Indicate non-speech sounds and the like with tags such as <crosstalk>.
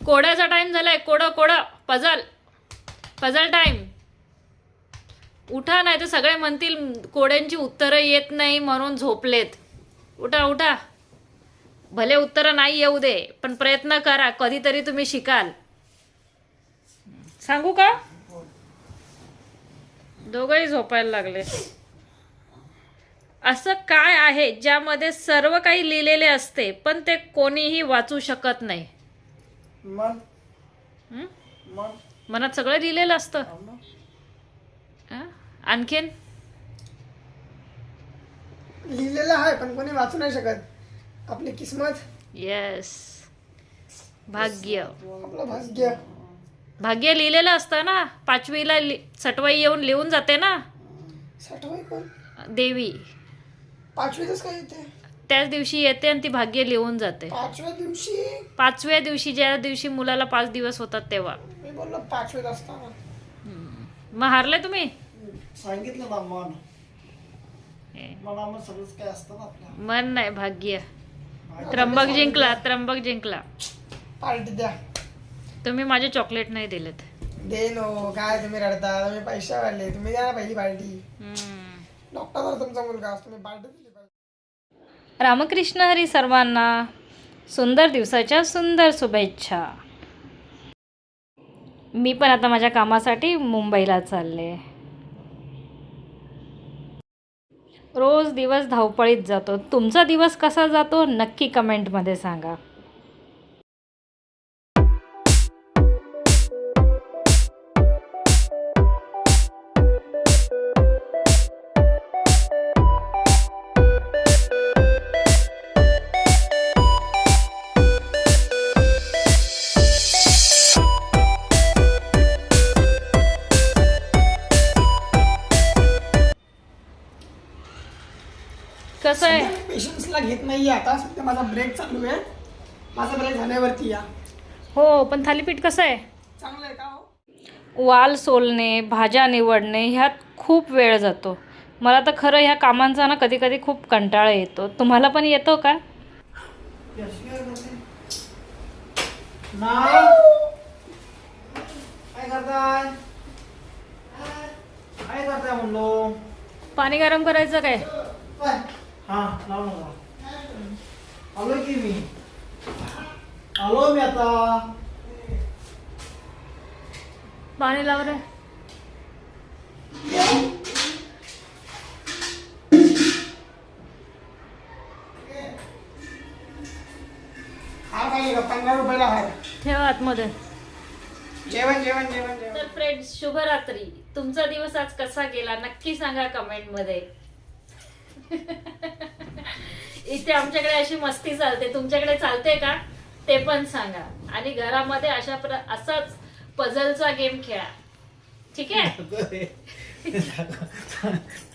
कोड्याचा time झालाय. कोड कोड. पजल पजल टाईम उठा नाही तर सगळे म्हणतील कोड्यांची उत्तरं येत नाही म्हणून झोपलेत. उठा उठा. भले उत्तरं नाही येऊ दे पण प्रयत्न करा. कधीतरी तुम्ही शिकाल. सांगू का? दोघंही झोपायला लागले. असं काय आहे ज्यामध्ये सर्व काही लिहिलेले असते पण ते कोणीही वाचू शकत नाही? मन. हं? मन. मनात सगळं लिहिलेलं असतं. हं? आणखीन? लिहिलेलं आहे पण कोणी वाचू नाही शकत. आपली किस्मत. येस भाग्य. आपलं भाग्य. भाग्य लिहिलेलं असतं ना. पाचवीला लि सटवाई येऊन लिहून जाते ना. साठवाई कोण? देवी. पाचवीतच काय येते? त्याच दिवशी येते आणि ती भाग्य लिहून जाते. पाचव्या दिवशी? पाचव्या दिवशी ज्या दिवशी मुलाला पाच दिवस होतात तेव्हा. मी बोललो पाचवीत असताना. मग हारले तुम्ही? सांगितलं ना मन. हे, मनामध्ये सगळंच काय असतं ना आपल्या. मन नाही भाग्य. त्र्यंबक जिंकला त्र्यंबक जिंकला. पार्टी द्या. तुम्ही माझे चॉकलेट नाही दिलेत. दे नो काय तुम्ही रडता? तुम्ही पैसे वाढले तुम्ही द्या ना पहिली पार्टी. हम्म. डॉक्टर तुमचा मुलगा असतो तुम्ही पार्टी दिली. रामकृष्ण हरी सर्वांना सुंदर दिवसाच्या सुंदर शुभेच्छा. मी पण आता माझ्या कामासाठी मुंबईला चालले. रोज दिवस धावपळीत जातो. तुमचा दिवस कसा जातो? नक्की कमेंटमध्ये सांगा. कसं आहे? पेशन्सला घेत नाहीये आता. सध्या माझा ब्रेक चालू आहे. माझा ब्रेक झाल्यावरती या. हो पण थालीपीठ कसं आहे? चांगलं आहे का हो? वाल सोलणे भाज्या निवडणे ह्यात खूप वेळ जातो. मला तर खरं ह्या कामांचा ना कधी कधी खूप कंटाळा येतो. तुम्हाला पण येतो का? काय करताय? काय करताय म्हणलो? पाणी गरम करायचं काय? हा लाव ना. की मी. आलो मी आता. पाणी लाव रे. हा पंधरा रुपयाला आहे. ठेव आतमध्ये. जेवण जेवण जेवण जेवण. तर फ्रेंड्स शुभरात्री. तुमचा दिवस आज कसा गेला? नक्की सांगा कमेंटमध्ये. <laughs> इथे आमच्याकडे अशी मस्ती चालते. तुमच्याकडे चालते का? ते पण सांगा. आणि घरामध्ये अशा प्र असाच पझलचा गेम खेळा. ठीक आहे? <laughs>